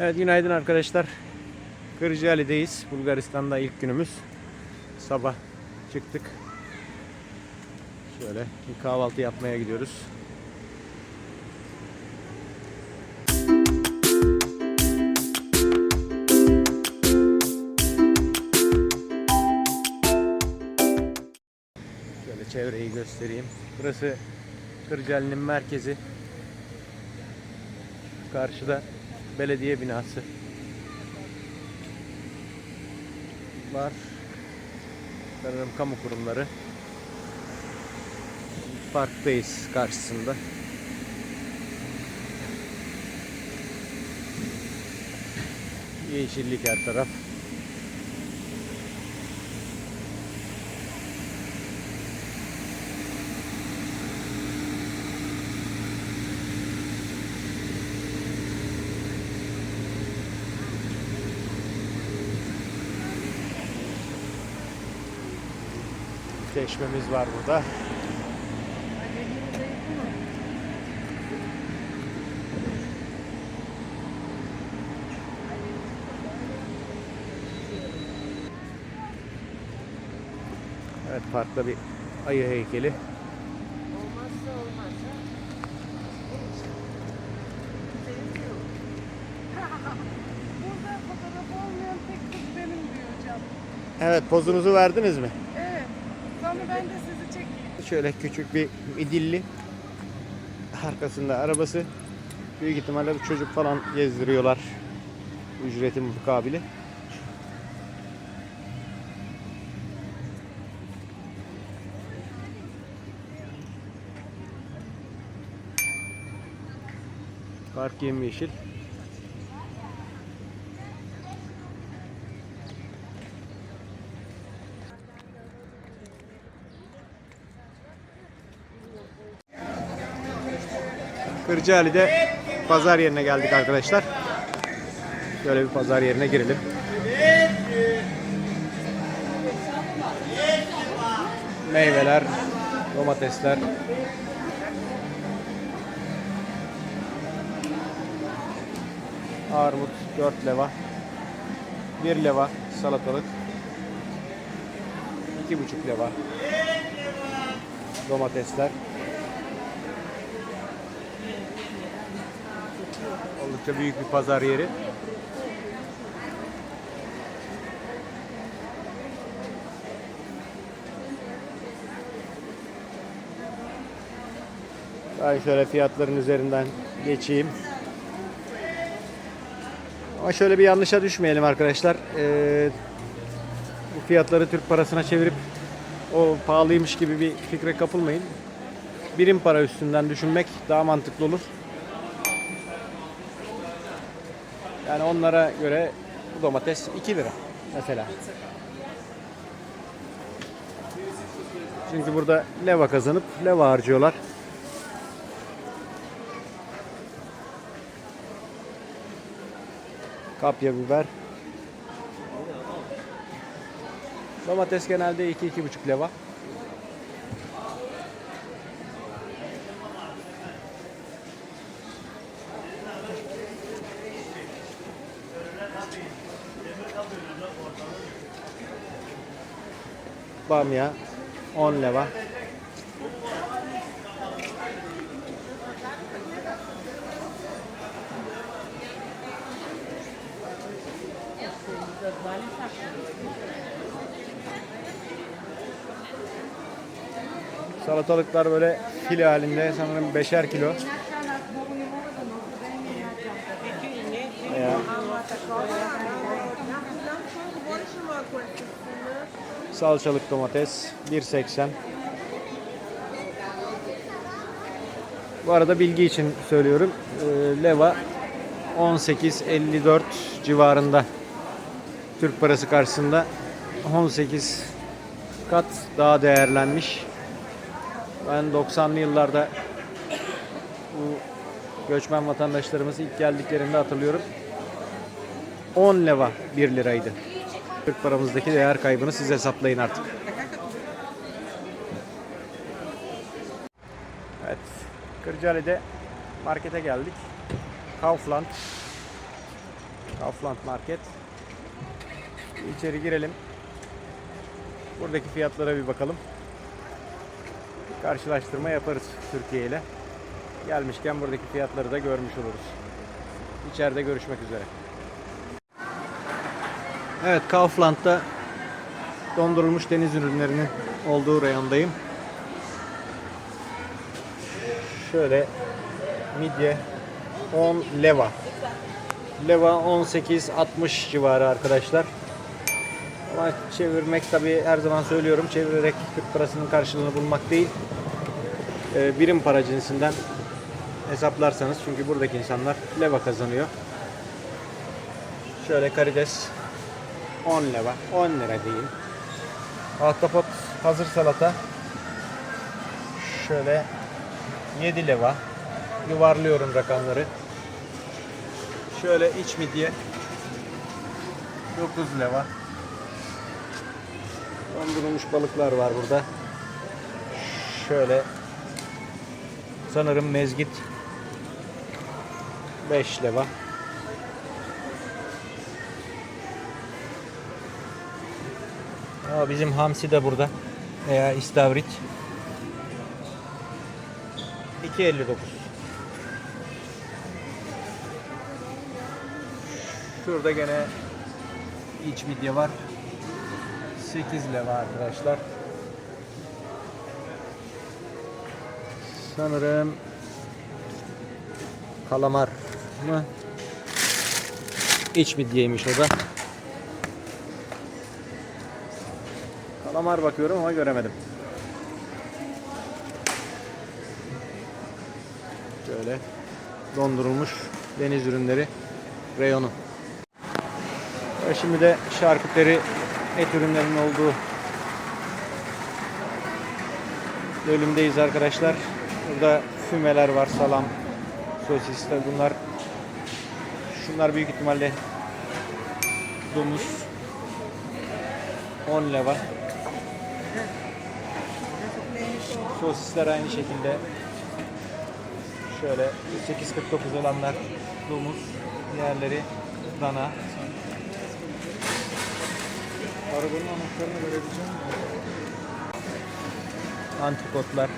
Evet günaydın arkadaşlar. Kırcaali'deyiz. Bulgaristan'da ilk günümüz. Sabah çıktık. Şöyle bir kahvaltı yapmaya gidiyoruz. Şöyle çevreyi göstereyim. Burası Kırcaali'nin merkezi. Karşıda belediye binası var. Sanırım kamu kurumları. Parktayız karşısında. Yeşillik her taraf. Çeşmemiz var burada. Evet parkta bir ayı heykeli. Olmazsa olmaz. Burada fotoğraf olmayan tek kız benim diyor hocam. Evet pozunuzu verdiniz mi? Evet. Sonra ben de sizi çekeyim. Şöyle küçük bir midilli. Arkasında arabası. Büyük ihtimalle bir çocuk falan gezdiriyorlar. Ücreti mukabili. Park yemyeşil. Kırcaali'de pazar yerine geldik arkadaşlar. Böyle bir pazar yerine girelim. Meyveler, domatesler. Armut 4 leva. 1 leva salatalık. 2,5 leva. Domatesler. Oldukça büyük bir pazar yeri. Ben şöyle fiyatların üzerinden geçeyim. Ama şöyle bir yanlışa düşmeyelim arkadaşlar. Ee, bu fiyatları Türk parasına çevirip o pahalıymış gibi bir fikre kapılmayın. Birim para üstünden düşünmek daha mantıklı olur. Yani onlara göre bu domates 2 lira mesela. Çünkü burada leva kazanıp leva harcıyorlar. Kapya biber. Domates genelde 2-2,5 leva. Bamya 10 leva. Salatalıklar böyle file halinde sanırım beşer kilo. Salçalık domates 1.80. Bu arada bilgi için söylüyorum. Ee, Leva 18.54 civarında Türk parası karşısında 18 kat daha değerlenmiş. Ben 90'lı yıllarda bu göçmen vatandaşlarımız ilk geldiklerinde hatırlıyorum. 10 leva 1 liraydı. Türk paramızdaki değer kaybını siz hesaplayın artık. Evet. Kırcaali'de markete geldik. Kaufland. Kaufland Market. İçeri girelim. Buradaki fiyatlara bir bakalım. Karşılaştırma yaparız Türkiye ile. Gelmişken buradaki fiyatları da görmüş oluruz. İçeride görüşmek üzere. Evet Kaufland'da dondurulmuş deniz ürünlerinin olduğu reyondayım. Şöyle midye 10 leva. Leva 18-60 civarı arkadaşlar. Ama çevirmek tabi her zaman söylüyorum çevirerek Türk parasının karşılığını bulmak değil. Ee, birim para cinsinden hesaplarsanız çünkü buradaki insanlar leva kazanıyor. Şöyle karides 10 leva 10 lira diyeyim. Ahtapot hazır salata şöyle 7 leva yuvarlıyorum rakamları. Şöyle iç midye 9 leva. Dondurulmuş balıklar var burada. Şöyle sanırım mezgit 5 leva. Aa, bizim hamsi de burada. Veya istavrit. 2.59. Şurada gene iç midye var. 8 leva arkadaşlar. Sanırım kalamar mı? İç midyeymiş o da. Kalamar bakıyorum ama göremedim. Şöyle dondurulmuş deniz ürünleri reyonu. Ve Şimdi de şarküteri et ürünlerinin olduğu bölümdeyiz arkadaşlar. Burada fümeler var, salam, sosisler bunlar. Şunlar büyük ihtimalle domuz 10 leva. Sosisler aynı şekilde şöyle 8.49 olanlar domuz, diğerleri dana. Arabanın anahtarını verebileceğim mi? Antrikotlar.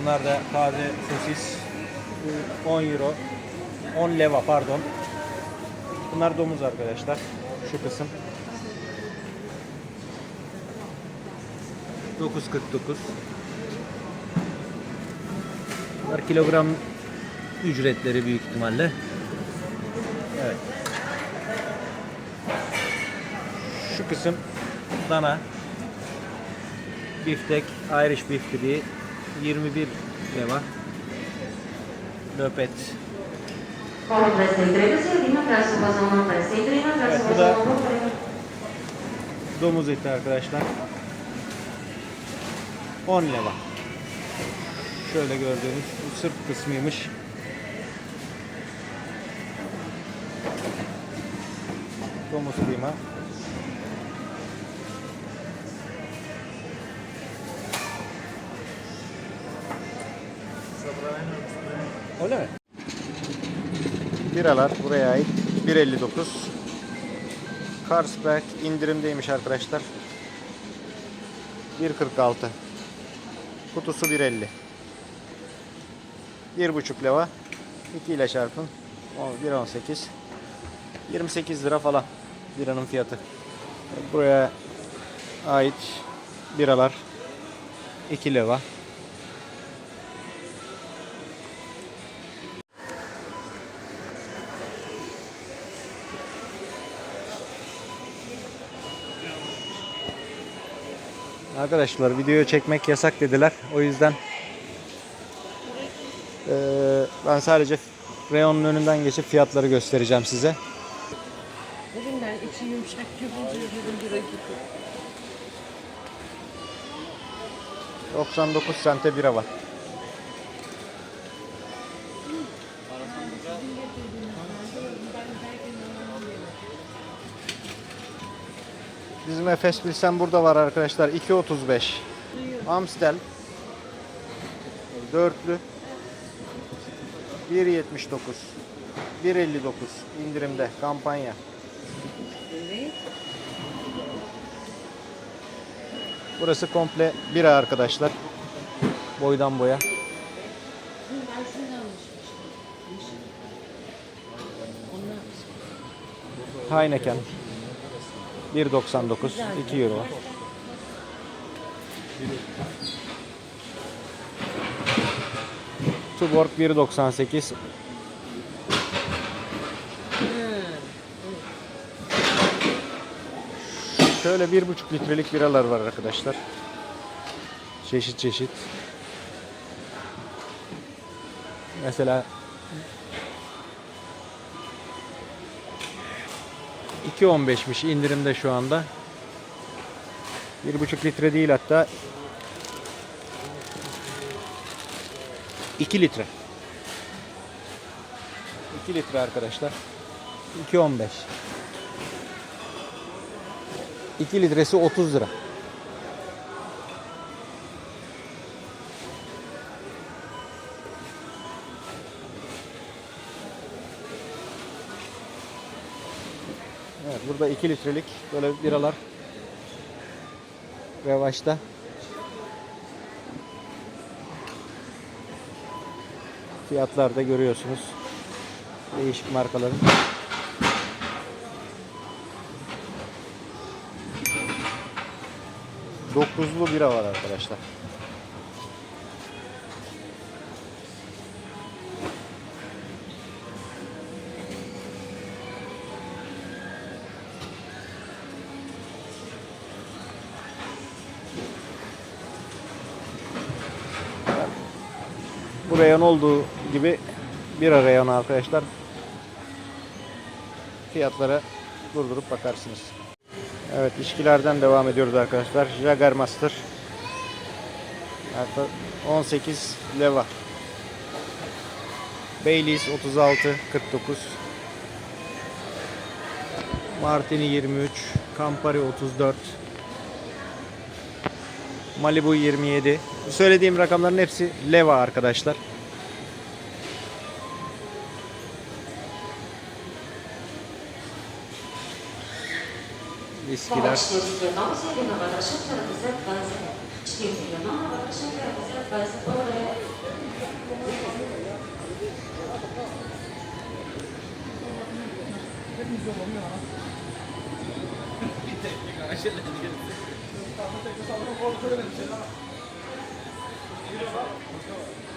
Bunlar da taze sosis. Bu 10 euro. 10 leva pardon. Bunlar domuz arkadaşlar. Şu kısım. 9.49. Bunlar kilogram ücretleri büyük ihtimalle. Evet. Şu kısım dana. Biftek, Irish beef dediği 21 leva. Löpet. Evet, bu da domuz eti arkadaşlar. 10 leva. Şöyle gördüğünüz bu sırt kısmıymış. Domuz kıyma. Öyle mi? Biralar buraya ait. 1.59. Carlsberg indirimdeymiş arkadaşlar. 1.46. Kutusu 1.50. 1.5 leva. 2 ile çarpın. O 1.18. 28 lira falan biranın fiyatı. Buraya ait biralar 2 leva. Arkadaşlar video çekmek yasak dediler. O yüzden eee, ben sadece reyonun önünden geçip fiyatları göstereceğim size. Ürünler içi yumuşak yapınca ürün bira gibi. 99 sente bira var. Bizim Efes Pilsen burada var arkadaşlar. 2.35. Amstel. Dörtlü. 1.79. 1.59 indirimde kampanya. Burası komple bira arkadaşlar. Boydan boya. Heineken 1.99 2 euro. Tuborg 1.98 Şöyle bir buçuk litrelik biralar var arkadaşlar. Çeşit çeşit. Mesela 2.15'miş indirimde şu anda. 1.5 litre değil hatta 2 litre. 2 litre arkadaşlar. 2.15. 2 litresi 30 lira. Evet, burada 2 litrelik böyle biralar revaçta. Fiyatlar da görüyorsunuz. Değişik markaların. Dokuzlu bira var arkadaşlar. Bu reyon olduğu gibi bir reyonu arkadaşlar. Fiyatlara durdurup bakarsınız. Evet içkilerden devam ediyoruz arkadaşlar. Jager Master. Hatta 18 leva. Baileys 36 49. Martini 23, Campari 34. Malibu 27. Söylediğim rakamların hepsi leva arkadaşlar. viskiler. Bir teknik araçla ilgili.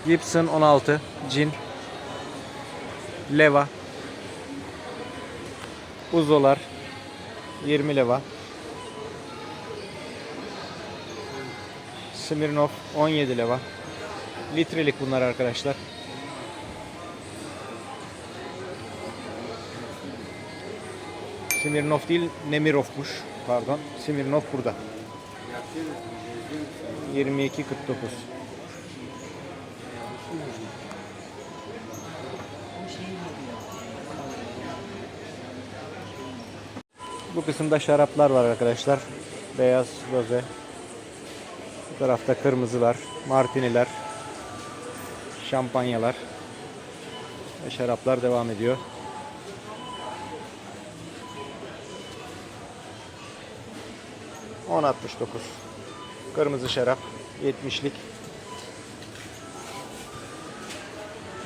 Gibson 16 Cin Leva Uzolar 20 leva Smirnoff 17 leva. Litrelik bunlar arkadaşlar. Smirnoff değil Nemirov'muş. Pardon Smirnoff burada. 22.49 Bu kısımda şaraplar var arkadaşlar. Beyaz roze. Bu tarafta kırmızılar, martiniler, şampanyalar ve şaraplar devam ediyor. ...10.69. Kırmızı şarap. 70'lik.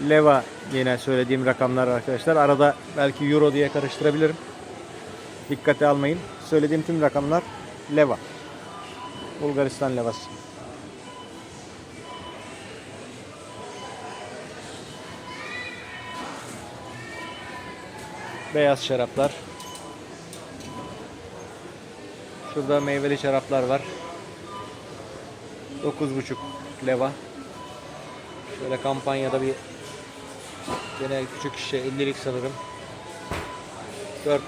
Leva yine söylediğim rakamlar arkadaşlar. Arada belki euro diye karıştırabilirim. Dikkate almayın. Söylediğim tüm rakamlar leva. Bulgaristan levası. Beyaz şaraplar. Şurada meyveli şaraplar var. 9,5 leva. Şöyle kampanyada bir gene küçük şişe 50'lik sanırım. 4.49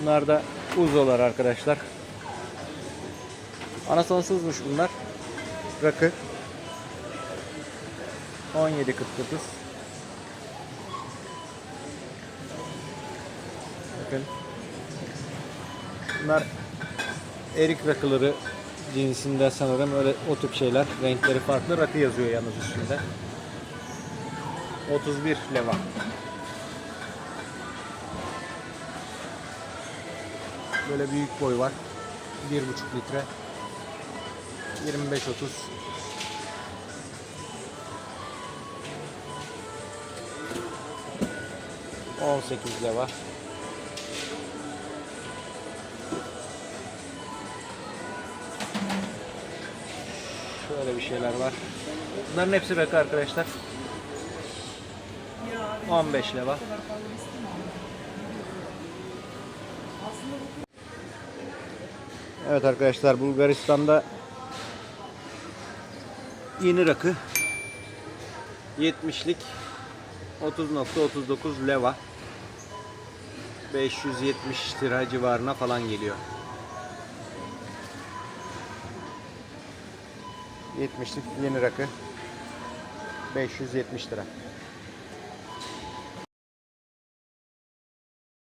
Bunlar da uzolar arkadaşlar. Anasonsuzmuş bunlar. Rakı. 17.49 Bakın. Bunlar erik rakıları cinsinde sanırım öyle o tip şeyler. Renkleri farklı. Rakı yazıyor yalnız üstünde. 31 leva. Böyle büyük boy var. 1,5 litre. 25-30 18 leva. Şöyle bir şeyler var. Bunların hepsi rakı arkadaşlar. 15 leva. Evet arkadaşlar Bulgaristan'da yeni rakı 70'lik 30.39 leva 570 lira civarına falan geliyor. 70'lik yeni rakı 570 lira.